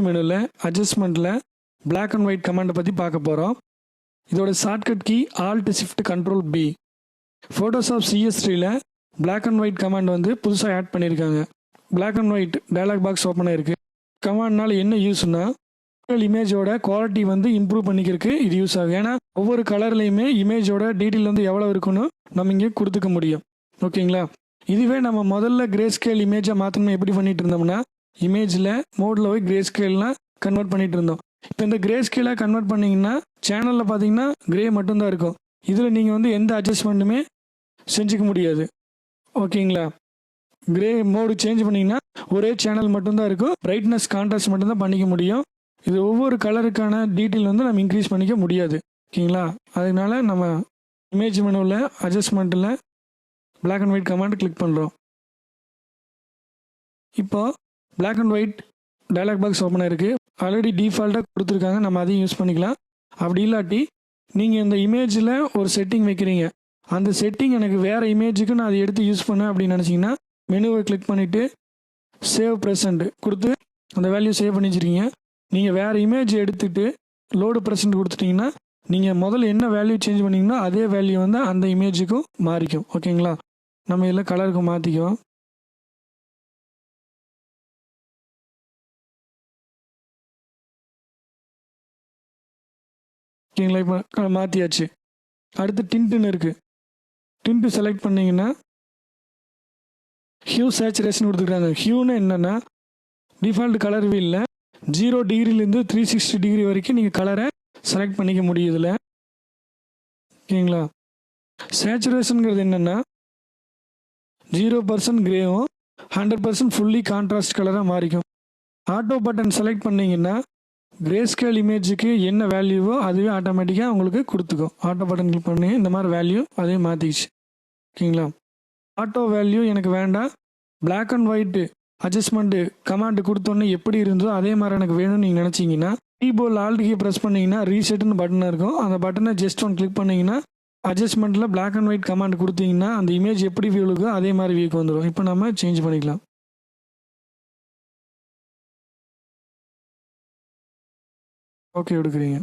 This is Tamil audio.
மெனுவில் அட்ஜஸ்ட்மெண்ட்டில் பிளாக் அண்ட் ஒயிட் கமாண்டை பற்றி பார்க்க போகிறோம் இதோட shortcut key alt shift control P Photoshop சிஎஸ்டியில் black and white command வந்து புதுசாக ஆட் பண்ணியிருக்காங்க black and white dialog box open ஆயிருக்கு. கமாண்ட்னால் என்ன யூஸ்னா இமேஜோட குவாலிட்டி வந்து இம்ப்ரூவ் பண்ணிக்கிறதுக்கு இது யூஸ் ஆகும். ஏன்னா ஒவ்வொரு கலர்லையுமே இமேஜோட டீட்டெயில் வந்து எவ்வளோ இருக்குன்னு நம்ம இங்கே கொடுத்துக்க முடியும். ஓகேங்களா இதுவே நம்ம முதல்ல கிரே ஸ்கேல் இமேஜை மாற்றணும் எப்படி பண்ணிட்டு இருந்தோம்னா இமேஜில் மோடில் போய் கிரே ஸ்கேல்லாம் கன்வெர்ட் பண்ணிட்டு இருந்தோம். இப்போ இந்த கிரே ஸ்கேலாக கன்வெர்ட் பண்ணிங்கன்னா சேனலில் பார்த்தீங்கன்னா கிரே மட்டும்தான் இருக்கும். இதில் நீங்கள் வந்து எந்த அட்ஜஸ்ட்மெண்ட்டுமே செஞ்சுக்க முடியாது. ஓகேங்களா? கிரே மோடு சேஞ்ச் பண்ணிங்கன்னா ஒரே சேனல் மட்டும்தான் இருக்கும். பிரைட்னஸ் கான்ட்ராஸ்ட் மட்டும்தான் பண்ணிக்க முடியும். இது ஒவ்வொரு கலருக்கான டீட்டெயில் வந்து நம்ம இன்க்ரீஸ் பண்ணிக்க முடியாது. ஓகேங்களா? அதனால நம்ம இமேஜ் மெனுவில் அட்ஜஸ்ட்மெண்ட்டில் black and white command click பண்ணுறோம் இப்போ black and white dialog box open ஆயிருக்கு. ஆல்ரெடி டிஃபால்ட்டாக கொடுத்துருக்காங்க. நம்ம அதையும் யூஸ் பண்ணிக்கலாம். அப்படி இல்லாட்டி நீங்கள் இந்த இமேஜில் ஒரு செட்டிங் வைக்கிறீங்க. அந்த செட்டிங் எனக்கு வேறு இமேஜுக்கு நான் அதை எடுத்து யூஸ் பண்ணேன் அப்படின்னு நினச்சிங்கன்னா மெனுவை கிளிக் பண்ணிவிட்டு சேவ் ப்ரெசண்ட் கொடுத்து அந்த வேல்யூ சேவ் பண்ணி வச்சிருக்கீங்க. நீங்கள் வேறு இமேஜ் எடுத்துகிட்டு லோடு ப்ரெசண்ட் கொடுத்துட்டிங்கன்னா நீங்கள் முதல்ல என்ன வேல்யூ சேஞ்ச் பண்ணிங்கன்னா அதே வேல்யூ வந்து அந்த இமேஜுக்கும் மாறிக்கும். ஓகேங்களா நம்ம இதில் கலருக்கு மாற்றிக்குவோம் ஓகேங்களா இப்போ மாற்றியாச்சு அடுத்து டின்ட்டுன்னு இருக்குது டின்ட்டு செலக்ட் பண்ணிங்கன்னா ஹியூ சேச்சுரேஷன் கொடுத்துருக்காங்க. ஹியூன்னு என்னென்னா டிஃபால்ட் கலர் வீலில் ஜீரோ டிகிரிலேருந்து த்ரீ சிக்ஸ்டி டிகிரி வரைக்கும் நீங்கள் கலரை செலக்ட் பண்ணிக்க முடியுதுல ஓகேங்களா? சேச்சுரேஷனுங்கிறது என்னென்னா ஜீரோ பர்சன்ட் கிரேவும் ஹண்ட்ரட் பர்சன்ட் ஃபுல்லி கான்ட்ராஸ்ட் கலராக மாறிக்கும். ஆட்டோ பட்டன் செலக்ட் பண்ணிங்கன்னா கிரேஸ்கேல் இமேஜுக்கு என்ன வேல்யூவோ அதுவே ஆட்டோமேட்டிக்காக உங்களுக்கு கொடுத்துக்கும். ஆட்டோ பட்டன் கிளிக் பண்ணி இந்த மாதிரி வேல்யூ அதே மாற்றிக்கிச்சு ஓகேங்களா? ஆட்டோ வேல்யூ எனக்கு வேண்டாம். Black and white adjustment command கொடுத்தோன்னே எப்படி இருந்ததோ அதே மாதிரி எனக்கு வேணும்னு நீங்கள் நினச்சிங்கன்னா கீபோர்டில் ஆல்ட் கீ ப்ரெஸ் பண்ணீங்கன்னா ரீசெட்னு பட்டன் இருக்கும். அந்த பட்டனை ஜஸ்ட் ஒன் கிளிக் பண்ணிங்கன்னா அட்ஜஸ்ட்மெண்ட்டில் பிளாக் அண்ட் ஒயிட் கமாண்ட் கொடுத்தீங்கன்னா அந்த இமேஜ் எப்படி வியூ இருக்கோ அதே மாதிரி வியூக்கு வந்துடும் இப்போ நம்ம சேஞ்ச் பண்ணிக்கலாம். ஓகே எடுக்கிறீங்க.